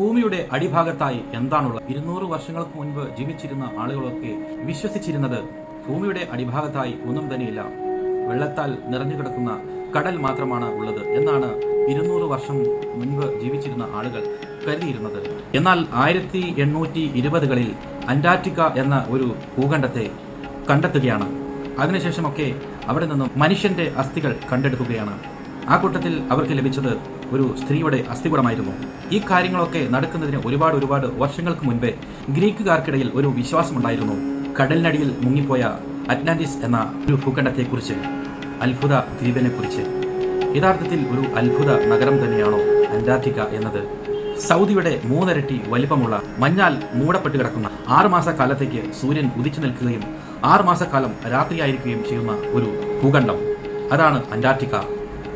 ഭൂമിയുടെ അടിഭാഗത്തായി എന്താണുള്ളത്? ഇരുന്നൂറ് വർഷങ്ങൾക്ക് മുൻപ് ജീവിച്ചിരുന്ന ആളുകളൊക്കെ വിശ്വസിച്ചിരുന്നത് ഭൂമിയുടെ അടിഭാഗത്തായി ഒന്നും തന്നെയില്ല. വെള്ളത്താൽ നിറഞ്ഞു കിടക്കുന്ന കടൽ മാത്രമാണ് ഉള്ളത് എന്നാണ് ഇരുന്നൂറ് വർഷം മുൻപ് ജീവിച്ചിരുന്ന ആളുകൾ കരുതിയിരുന്നത്. എന്നാൽ ആയിരത്തി എണ്ണൂറ്റി ഇരുപതുകളിൽ അന്റാർട്ടിക്ക എന്ന ഒരു ഭൂഖണ്ഡത്തെ കണ്ടെത്തുകയാണ്. അതിനുശേഷമൊക്കെ അവിടെ നിന്നും മനുഷ്യന്റെ അസ്ഥികൾ കണ്ടെടുക്കുകയാണ്. ആ കൂട്ടത്തിൽ അവർക്ക് ലഭിച്ചത് ഒരു സ്ത്രീയുടെ അസ്ഥികുടമായിരുന്നു. ഈ കാര്യങ്ങളൊക്കെ നടക്കുന്നതിന് ഒരുപാട് ഒരുപാട് വർഷങ്ങൾക്ക് മുൻപേ ഗ്രീക്കുകാർക്കിടയിൽ ഒരു വിശ്വാസമുണ്ടായിരുന്നു. കടലിനടിയിൽ മുങ്ങിപ്പോയ അറ്റ്ലാന്റിസ് എന്ന ഒരു ഭൂഖണ്ഡത്തെക്കുറിച്ച് അത്ഭുത ദ്വീപിനെക്കുറിച്ച്. യഥാർത്ഥത്തിൽ ഒരു അത്ഭുത നഗരം തന്നെയാണോ അന്റാർട്ടിക്ക എന്നത്? സൗദിയുടെ മൂന്നരട്ടി വലിപ്പമുള്ള മഞ്ഞാൽ മൂടപ്പെട്ട് കിടക്കുന്ന ആറുമാസ കാലത്തേക്ക് സൂര്യൻ ഉദിച്ചു നിൽക്കുകയും ആറുമാസക്കാലം രാത്രിയായിരിക്കുകയും ചെയ്യുന്ന ഒരു ഭൂഖണ്ഡം. അതാണ് അന്റാർട്ടിക്ക.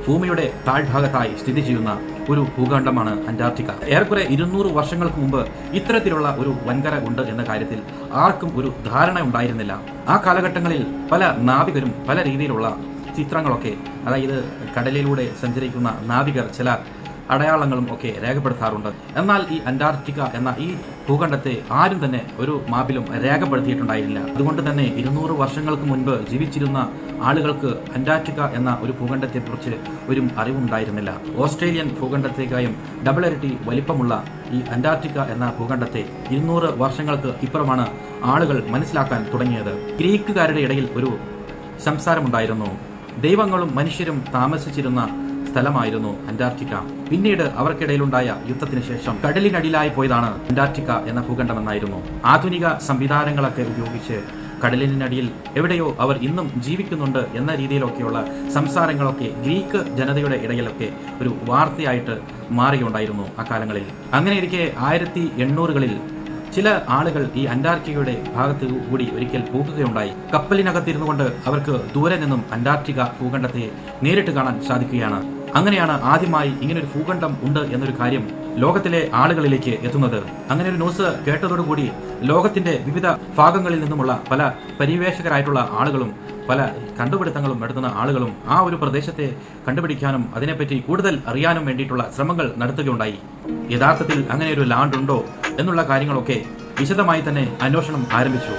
ഭൂമിയുടെ താഴ്ഭാഗത്തായി സ്ഥിതി ചെയ്യുന്ന ഒരു ഭൂഖണ്ഡമാണ് അന്റാർട്ടിക്ക. ഏറെക്കുറെ ഇരുന്നൂറ് വർഷങ്ങൾക്ക് മുമ്പ് ഇത്തരത്തിലുള്ള ഒരു വൻകര ഉണ്ട് എന്ന കാര്യത്തിൽ ആർക്കും ഒരു ധാരണ ഉണ്ടായിരുന്നില്ല. ആ കാലഘട്ടങ്ങളിൽ പല നാവികരും പല രീതിയിലുള്ള ചിത്രങ്ങളൊക്കെ അതായത് കടലിലൂടെ സഞ്ചരിക്കുന്ന നാവികർ ചില അടയാളങ്ങളും ഒക്കെ രേഖപ്പെടുത്താറുണ്ട്. എന്നാൽ ഈ അന്റാർട്ടിക്ക എന്ന ഈ ഭൂഖണ്ഡത്തെ ആരും തന്നെ ഒരു മാപ്പിലും രേഖപ്പെടുത്തിയിട്ടുണ്ടായിരുന്നില്ല. അതുകൊണ്ട് തന്നെ ഇരുന്നൂറ് വർഷങ്ങൾക്ക് മുൻപ് ജീവിച്ചിരുന്ന ആളുകൾക്ക് അന്റാർട്ടിക്ക എന്ന ഒരു ഭൂഖണ്ഡത്തെക്കുറിച്ച് ഒരു അറിവുണ്ടായിരുന്നില്ല. ഓസ്ട്രേലിയൻ ഭൂഖണ്ഡത്തേക്കായും ഡബിൾ ഇരട്ടി വലിപ്പമുള്ള ഈ അന്റാർട്ടിക്ക എന്ന ഭൂഖണ്ഡത്തെ ഇരുന്നൂറ് വർഷങ്ങൾക്ക് ഇപ്പുറമാണ് ആളുകൾ മനസ്സിലാക്കാൻ തുടങ്ങിയത്. ഗ്രീക്കുകാരുടെ ഇടയിൽ ഒരു സംസാരമുണ്ടായിരുന്നു. ദൈവങ്ങളും മനുഷ്യരും താമസിച്ചിരുന്ന സ്ഥലമായിരുന്നു അന്റാർട്ടിക്ക. പിന്നീട് അവർക്കിടയിലുണ്ടായ യുദ്ധത്തിന് ശേഷം കടലിനടിയിലായി പോയതാണ് അന്റാർട്ടിക്ക എന്ന ഭൂഖണ്ഡമെന്നായിരുന്നു. ആധുനിക സംവിധാനങ്ങളൊക്കെ ഉപയോഗിച്ച് കടലിനടിയിൽ എവിടെയോ അവർ ഇന്നും ജീവിക്കുന്നുണ്ട് എന്ന രീതിയിലൊക്കെയുള്ള സംസാരങ്ങളൊക്കെ ഗ്രീക്ക് ജനതയുടെ ഇടയിലൊക്കെ ഒരു വാർത്തയായിട്ട് മാറുകയുണ്ടായിരുന്നു അക്കാലങ്ങളിൽ. അങ്ങനെ ഇരിക്കെ ആയിരത്തി എണ്ണൂറുകളിൽ ചില ആളുകൾ ഈ അന്റാർട്ടിക്കയുടെ ഭാഗത്ത് കൂടി ഒരിക്കൽ പോകുകയുണ്ടായി. കപ്പലിനകത്തിരുന്നു കൊണ്ട് അവർക്ക് ദൂരെ നിന്നും അന്റാർട്ടിക്ക ഭൂഖണ്ഡത്തെ നേരിട്ട് കാണാൻ സാധിക്കുകയാണ്. അങ്ങനെയാണ് ആദ്യമായി ഒരു ഭൂഖണ്ഡം ഉണ്ട് എന്നൊരു കാര്യം ലോകത്തിലെ ആളുകളിലേക്ക് എത്തുന്നത്. അങ്ങനെ ഒരു ന്യൂസ് കേട്ടതോടുകൂടി ലോകത്തിന്റെ വിവിധ ഭാഗങ്ങളിൽ നിന്നുമുള്ള പല പരിവേഷകരായിട്ടുള്ള ആളുകളും പല കണ്ടുപിടുത്തങ്ങളും നടത്തുന്ന ആളുകളും ആ ഒരു പ്രദേശത്തെ കണ്ടുപിടിക്കാനും അതിനെപ്പറ്റി കൂടുതൽ അറിയാനും വേണ്ടിയിട്ടുള്ള ശ്രമങ്ങൾ നടത്തുകയുണ്ടായി. യഥാർത്ഥത്തിൽ അങ്ങനെ ഒരു ലാൻഡ് ഉണ്ടോ എന്നുള്ള കാര്യങ്ങളൊക്കെ വിശദമായി തന്നെ അന്വേഷണം ആരംഭിച്ചു.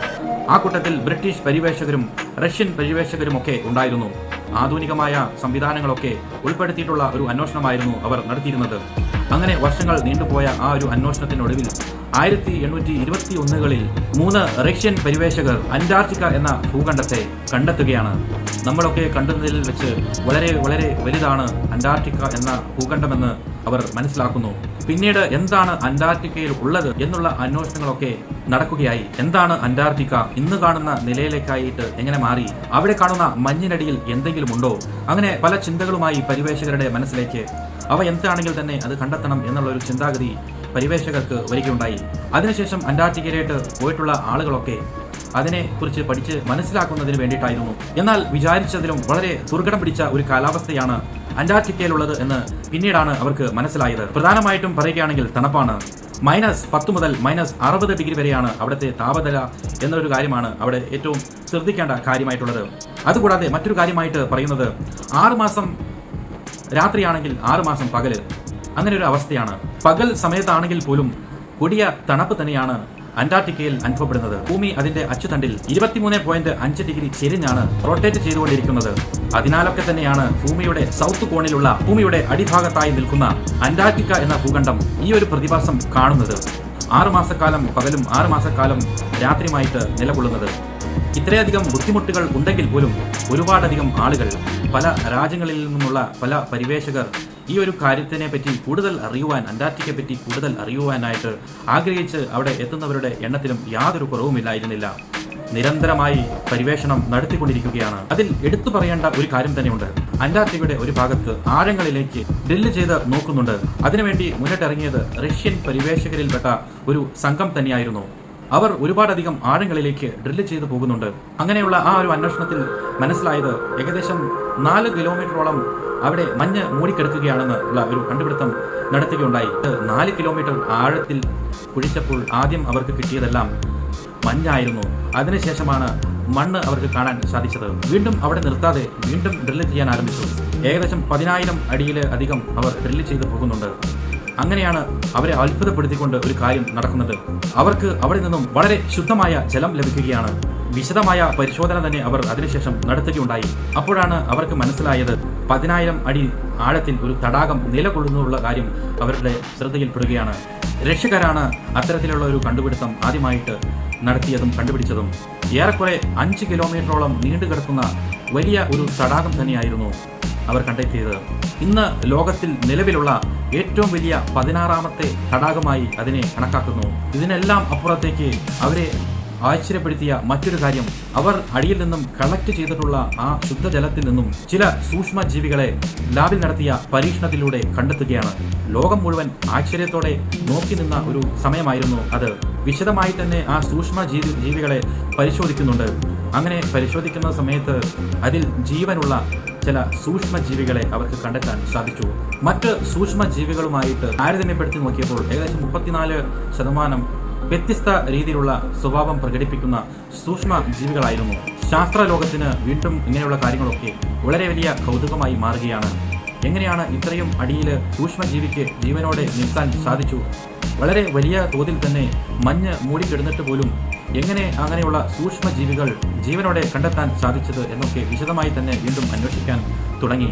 ആ കൂട്ടത്തിൽ ബ്രിട്ടീഷ് പരിവേഷകരും റഷ്യൻ പരിവേഷകരും ഒക്കെ ഉണ്ടായിരുന്നു. ആധുനികമായ സംവിധാനങ്ങളൊക്കെ ഉൾപ്പെടുത്തിയിട്ടുള്ള ഒരു അന്വേഷണമായിരുന്നു അവർ നടത്തിയിരുന്നത്. അങ്ങനെ വർഷങ്ങൾ നീണ്ടുപോയ ആ ഒരു അന്വേഷണത്തിനൊടുവിൽ ആയിരത്തി എണ്ണൂറ്റി ഇരുപത്തി ഒന്നുകളിൽ മൂന്ന് റഷ്യൻ പരിവേഷകർ അന്റാർട്ടിക്ക എന്ന ഭൂഖണ്ഡത്തെ കണ്ടെത്തുകയാണ്. നമ്മളൊക്കെ കണ്ടുന്നതിൽ വെച്ച് വളരെ വളരെ വലുതാണ് അന്റാർട്ടിക്ക എന്ന ഭൂഖണ്ഡമെന്ന് അവർ മനസ്സിലാക്കുന്നു. പിന്നീട് എന്താണ് അന്റാർട്ടിക്കയിൽ ഉള്ളത് എന്നുള്ള അന്വേഷണങ്ങളൊക്കെ നടക്കുകയായി. എന്താണ് അന്റാർട്ടിക്ക? ഇന്ന് കാണുന്ന നിലയിലേക്കായിട്ട് എങ്ങനെ മാറി? അവിടെ കാണുന്ന മഞ്ഞിനടിയിൽ എന്തെങ്കിലും ഉണ്ടോ? അങ്ങനെ പല ചിന്തകളുമായി പരിവേഷകരുടെ മനസ്സിലേക്ക്. അവ എന്താണെങ്കിൽ തന്നെ അത് കണ്ടെത്തണം എന്നുള്ള ഒരു ചിന്താഗതി പരിവേഷകർക്ക് വരികയുണ്ടായി. അതിനുശേഷം അന്റാർട്ടിക്കയിലേക്ക് പോയിട്ടുള്ള ആളുകളൊക്കെ അതിനെക്കുറിച്ച് പഠിച്ച് മനസ്സിലാക്കുന്നതിന് വേണ്ടിയിട്ടായിരുന്നു. എന്നാൽ വിചാരിച്ചതിലും വളരെ ദുർഘടം പിടിച്ച ഒരു കാലാവസ്ഥയാണ് അന്റാർട്ടിക്കയിലുള്ളത് എന്ന് പിന്നീടാണ് അവർക്ക് മനസ്സിലായത്. പ്രധാനമായിട്ടും പറയുകയാണെങ്കിൽ തണുപ്പാണ്. മൈനസ് പത്ത് മുതൽ മൈനസ് അറുപത് ഡിഗ്രി വരെയാണ് അവിടുത്തെ താപനില എന്നൊരു കാര്യമാണ് അവിടെ ഏറ്റവും ശ്രദ്ധിക്കേണ്ട കാര്യമായിട്ടുള്ളത്. അതുകൂടാതെ മറ്റൊരു കാര്യമായിട്ട് പറയുന്നത് ആറ് മാസം രാത്രിയാണെങ്കിൽ ആറ് മാസം പകൽ. അങ്ങനെ ഒരു അവസ്ഥയാണ്. പകൽ സമയത്താണെങ്കിൽ പോലും കൊടിയ തണുപ്പ് തന്നെയാണ് അന്റാർട്ടിക്കയിൽ അനുഭവപ്പെടുന്നത്. ഭൂമി അതിന്റെ അച്ചുതണ്ടിൽ ഇരുപത്തിമൂന്ന് പോയിന്റ് അഞ്ച് ഡിഗ്രി ചെരിഞ്ഞാണ് റൊട്ടേറ്റ് ചെയ്തുകൊണ്ടിരിക്കുന്നത്. അതിനാലൊക്കെ തന്നെയാണ് ഭൂമിയുടെ സൗത്ത് കോണിലുള്ള ഭൂമിയുടെ അടിഭാഗത്തായി നിൽക്കുന്ന അന്റാർട്ടിക്ക എന്ന ഭൂഖണ്ഡം ഈ ഒരു പ്രതിഭാസം കാണുന്നത്. ആറുമാസക്കാലം പകലും ആറുമാസക്കാലം രാത്രിയുമായിട്ട് നിലകൊള്ളുന്നത്. ഇത്രയധികം ബുദ്ധിമുട്ടുകൾ ഉണ്ടെങ്കിൽ പോലും ഒരുപാടധികം ആളുകൾ പല രാജ്യങ്ങളിൽ നിന്നുമുള്ള പല പരിവേഷകർ ഈ ഒരു കാര്യത്തിനെ പറ്റി കൂടുതൽ അറിയുവാൻ അന്റാർട്ടിക്കയെ പറ്റി കൂടുതൽ അറിയുവാനായിട്ട് ആഗ്രഹിച്ച് അവിടെ എത്തുന്നവരുടെ എണ്ണത്തിലും യാതൊരു കുറവുമില്ലായിരുന്നില്ല. നിരന്തരമായി പരിവേഷണം നടത്തിക്കൊണ്ടിരിക്കുകയാണ്. അതിൽ എടുത്തു പറയേണ്ട ഒരു കാര്യം തന്നെയുണ്ട്. അന്റാർട്ടിക്കയുടെ ഒരു ഭാഗത്ത് ആഴങ്ങളിലേക്ക് ഡ്രില്ല് ചെയ്ത് നോക്കുന്നുണ്ട്. അതിനുവേണ്ടി മുന്നിട്ടിറങ്ങിയത് റഷ്യൻ പരിവേഷകരിൽപ്പെട്ട ഒരു സംഘം തന്നെയായിരുന്നു. അവർ ഒരുപാടധികം ആഴങ്ങളിലേക്ക് ഡ്രില്ല് ചെയ്തു പോകുന്നുണ്ട്. അങ്ങനെയുള്ള ആ ഒരു അന്വേഷണത്തിൽ മനസ്സിലായത് ഏകദേശം നാല് കിലോമീറ്ററോളം അവിടെ മഞ്ഞ് മൂടിക്കിടക്കുകയാണെന്ന് ഉള്ള ഒരു കണ്ടുപിടുത്തം നടത്തുകയുണ്ടായി. നാല് കിലോമീറ്റർ ആഴത്തിൽ കുഴിച്ചപ്പോൾ ആദ്യം അവർക്ക് കിട്ടിയതെല്ലാം മഞ്ഞായിരുന്നു. അതിനുശേഷമാണ് മണ്ണ് അവർക്ക് കാണാൻ സാധിച്ചത്. വീണ്ടും അവിടെ നിർത്താതെ വീണ്ടും ഡ്രില്ല് ചെയ്യാൻ ആരംഭിച്ചു. ഏകദേശം പതിനായിരം അടിയിൽ അധികം അവർ ഡ്രില്ല് ചെയ്തു പോകുന്നുണ്ട്. അങ്ങനെയാണ് അവരെ അത്ഭുതപ്പെടുത്തിക്കൊണ്ട് ഒരു കാര്യം നടക്കുന്നത്. അവർക്ക് അവിടെ നിന്നും വളരെ ശുദ്ധമായ ജലം ലഭിക്കുകയാണ്. വിശദമായ പരിശോധന തന്നെ അവർ അതിനുശേഷം നടത്തുകയുണ്ടായി. അപ്പോഴാണ് അവർക്ക് മനസ്സിലായത് പതിനായിരം അടി ആഴത്തിൽ ഒരു തടാകം നിലകൊള്ളുന്നുള്ള കാര്യം അവരുടെ ശ്രദ്ധയിൽപ്പെടുകയാണ് രക്ഷകരാണ് അത്തരത്തിലുള്ള ഒരു കണ്ടുപിടുത്തം ആദ്യമായിട്ട് നടത്തിയതും കണ്ടുപിടിച്ചതും. ഏറെക്കുറെ അഞ്ച് കിലോമീറ്ററോളം നീണ്ടു കിടക്കുന്ന വലിയ ഒരു തടാകം തന്നെയായിരുന്നു. അവർ കണ്ടക്ട് ചെയ്തത്. ഇന്ന് ലോകത്തിൽ നിലവിലുള്ള ഏറ്റവും വലിയ പതിനാറാമത്തെ തടാകമായി അതിനെ കണക്കാക്കുന്നു. ഇതിനെല്ലാം അപ്പുറത്തേക്ക് അവരെ ആശ്ചര്യപ്പെടുത്തിയ മറ്റൊരു കാര്യം. അവർ അടിയിൽ നിന്നും കളക്ട് ചെയ്തിട്ടുള്ള ആ ശുദ്ധജലത്തിൽ നിന്നും ചില സൂക്ഷ്മ ജീവികളെ ലാബിൽ നടത്തിയ പരീക്ഷണത്തിലൂടെ കണ്ടെത്തുകയാണ്. ലോകം മുഴുവൻ ആശ്ചര്യത്തോടെ നോക്കി നിന്ന ഒരു സമയമായിരുന്നു അത്. വിശദമായി തന്നെ ആ സൂക്ഷ്മ ജീവി ജീവികളെ പരിശോധിക്കുന്നുണ്ട്. അങ്ങനെ പരിശോധിക്കുന്ന സമയത്ത് അതിൽ ജീവനുള്ള ചില സൂക്ഷ്മ ജീവികളെ അവർക്ക് കണ്ടെത്താൻ സാധിച്ചു. മറ്റ് സൂക്ഷ്മ ജീവികളുമായിട്ട് താരതമ്യപ്പെടുത്തി നോക്കിയപ്പോൾ ഏകദേശം മുപ്പത്തിനാല് ശതമാനം വ്യത്യസ്ത രീതിയിലുള്ള സ്വഭാവം പ്രകടിപ്പിക്കുന്ന സൂക്ഷ്മ ജീവികളായിരുന്നു ശാസ്ത്ര ലോകത്തിന് വീണ്ടും ഇങ്ങനെയുള്ള കാര്യങ്ങളൊക്കെ വളരെ വലിയ കൗതുകമായി മാറുകയാണ്. എങ്ങനെയാണ് ഇത്രയും അടിയിൽ സൂക്ഷ്മജീവിക്ക് ജീവനോടെ നിൽക്കാൻ സാധിച്ചു? വളരെ വലിയ തോതിൽ തന്നെ മഞ്ഞ് മൂടിക്കിടന്നിട്ട് പോലും എങ്ങനെ അങ്ങനെയുള്ള സൂക്ഷ്മജീവികൾ ജീവനോടെ കണ്ടെത്താൻ സാധിച്ചത് എന്നൊക്കെ വിശദമായി തന്നെ വീണ്ടും അന്വേഷിക്കാൻ തുടങ്ങി.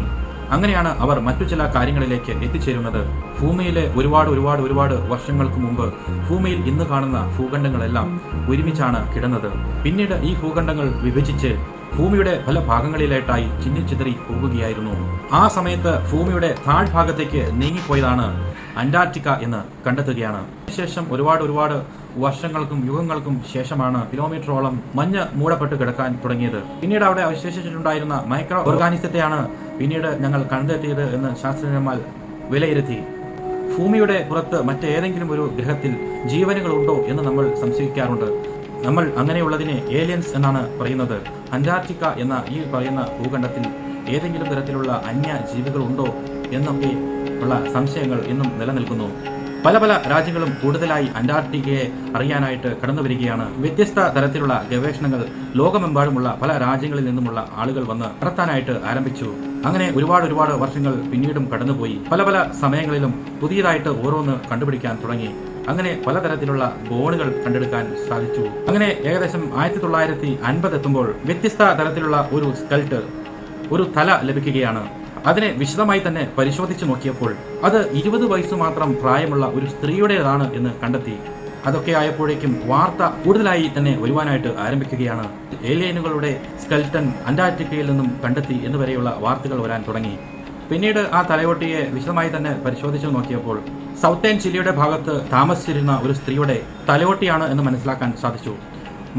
അങ്ങനെയാണ് അവർ മറ്റു ചില കാര്യങ്ങളിലേക്ക് എത്തിച്ചേരുന്നത്. ഭൂമിയിലെ ഒരുപാട് ഒരുപാട് ഒരുപാട് വർഷങ്ങൾക്ക് മുമ്പ് ഭൂമിയിൽ ഇന്ന് കാണുന്ന ഭൂഖണ്ഡങ്ങളെല്ലാം ഒരുമിച്ചാണ് കിടന്നത്. പിന്നീട് ഈ ഭൂഖണ്ഡങ്ങൾ വിഭജിച്ച് ഭൂമിയുടെ പല ഭാഗങ്ങളിലായിട്ടായി ചിന്നിച്ചിതറി പോകുകയായിരുന്നു ആ സമയത്ത് ഭൂമിയുടെ താഴ്ഭാഗത്തേക്ക് നീങ്ങിപ്പോയതാണ് അന്റാർട്ടിക്ക എന്ന് കണ്ടെത്തുകയാണ്. ശേഷം ഒരുപാട് ഒരുപാട് വർഷങ്ങൾക്കും യുഗങ്ങൾക്കും ശേഷമാണ് കിലോമീറ്ററോളം മഞ്ഞ് മൂടപ്പെട്ട് കിടക്കാൻ തുടങ്ങിയത്. പിന്നീട് അവിടെ അവശേഷിച്ചിട്ടുണ്ടായിരുന്ന മൈക്രോ ഓർഗാനിസത്തെയാണ് പിന്നീട് ഞങ്ങൾ കണ്ടെത്തിയത് എന്ന് ശാസ്ത്രജ്ഞന്മാർ വിലയിരുത്തി. ഭൂമിയുടെ പുറത്ത് മറ്റേതെങ്കിലും ഒരു ഗ്രഹത്തിൽ ജീവനുകളുണ്ടോ എന്ന് നമ്മൾ സംശയിക്കാറുണ്ട്. നമ്മൾ അങ്ങനെയുള്ളതിനെ ഏലിയൻസ് എന്നാണ് പറയുന്നത്. അന്റാർട്ടിക്ക എന്ന ഈ പറയുന്ന ഭൂഖണ്ഡത്തിൽ ഏതെങ്കിലും തരത്തിലുള്ള അന്യ ജീവികളുണ്ടോ എന്നൊക്കെ ഉള്ള സംശയങ്ങൾ ഇന്നും നിലനിൽക്കുന്നു. പല പല രാജ്യങ്ങളും കൂടുതലായി അന്റാർട്ടിക്കയെ അറിയാനായിട്ട് കടന്നു വരികയാണ്. വ്യത്യസ്ത തരത്തിലുള്ള ഗവേഷണങ്ങൾ ലോകമെമ്പാടുമുള്ള പല രാജ്യങ്ങളിൽ നിന്നുമുള്ള ആളുകൾ വന്ന് നടത്താനായിട്ട് ആരംഭിച്ചു. അങ്ങനെ ഒരുപാട് ഒരുപാട് വർഷങ്ങൾ പിന്നീടും കടന്നുപോയി. പല പല സമയങ്ങളിലും പുതിയതായിട്ട് ഓരോന്ന് കണ്ടുപിടിക്കാൻ തുടങ്ങി. അങ്ങനെ പലതരത്തിലുള്ള ബോണുകൾ കണ്ടെടുക്കാൻ സാധിച്ചു. അങ്ങനെ ഏകദേശം ആയിരത്തി തൊള്ളായിരത്തി അൻപത് എത്തുമ്പോൾ വ്യത്യസ്ത തരത്തിലുള്ള ഒരു സ്കൾട്ട് ഒരു തല ലഭിക്കുകയാണ്. അതിനെ വിശദമായി തന്നെ പരിശോധിച്ചു നോക്കിയപ്പോൾ അത് ഇരുപത് വയസ്സ് മാത്രം പ്രായമുള്ള ഒരു സ്ത്രീയുടേതാണ് എന്ന് കണ്ടെത്തി. അതൊക്കെ ആയപ്പോഴേക്കും വാർത്ത കൂടുതലായി തന്നെ വരുവാനായിട്ട് ആരംഭിക്കുകയാണ്. ഏലിയനുകളുടെ സ്കെൽട്ടൻ അന്റാർട്ടിക്കയിൽ നിന്നും കണ്ടെത്തി എന്നുവരെയുള്ള വാർത്തകൾ വരാൻ തുടങ്ങി. പിന്നീട് ആ തലയോട്ടിയെ വിശദമായി തന്നെ പരിശോധിച്ചു നോക്കിയപ്പോൾ സൗത്തേൺ ചിലിയുടെ ഭാഗത്ത് താമസിച്ചിരുന്ന ഒരു സ്ത്രീയുടെ തലയോട്ടിയാണ് എന്ന് മനസ്സിലാക്കാൻ സാധിച്ചു.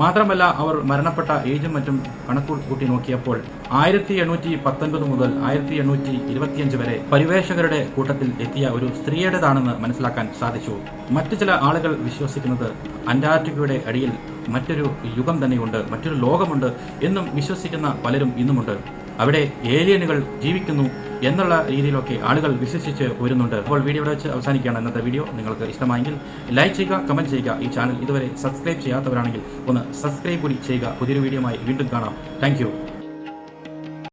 മാത്രമല്ല അവർ മരണപ്പെട്ട ഏജും മറ്റും കണക്കു കൂട്ടി നോക്കിയപ്പോൾ ആയിരത്തി എണ്ണൂറ്റി പത്തൊൻപത് മുതൽ ആയിരത്തി എണ്ണൂറ്റി ഇരുപത്തിയഞ്ച് വരെ പരിവേഷകരുടെ കൂട്ടത്തിൽ എത്തിയ ഒരു സ്ത്രീയുടേതാണെന്ന് മനസ്സിലാക്കാൻ സാധിച്ചു. മറ്റു ചില ആളുകൾ വിശ്വസിക്കുന്നത് അന്റാർട്ടിക്കയുടെ അടിയിൽ മറ്റൊരു യുഗം തന്നെയുണ്ട് മറ്റൊരു ലോകമുണ്ട് എന്നും വിശ്വസിക്കുന്ന പലരും ഇന്നുമുണ്ട്. അവിടെ ഏലിയനുകൾ ജീവിക്കുന്നു എന്നുള്ള രീതിയിലൊക്കെ ആളുകൾ വിശ്വസിച്ച് വരുന്നുണ്ട് അപ്പോൾ വീഡിയോ വെച്ച് അവസാനിക്കുകയാണ് ഇന്നത്തെ വീഡിയോ നിങ്ങൾക്ക് ഇഷ്ടമായെങ്കിൽ ലൈക്ക് ചെയ്യുക കമന്റ് ചെയ്യുക. ഈ ചാനൽ ഇതുവരെ സബ്സ്ക്രൈബ് ചെയ്യാത്തവരാണെങ്കിൽ ഒന്ന് സബ്സ്ക്രൈബ് കൂടി ചെയ്യുക. പുതിയൊരു വീഡിയോയുമായി വീണ്ടും കാണാം. താങ്ക്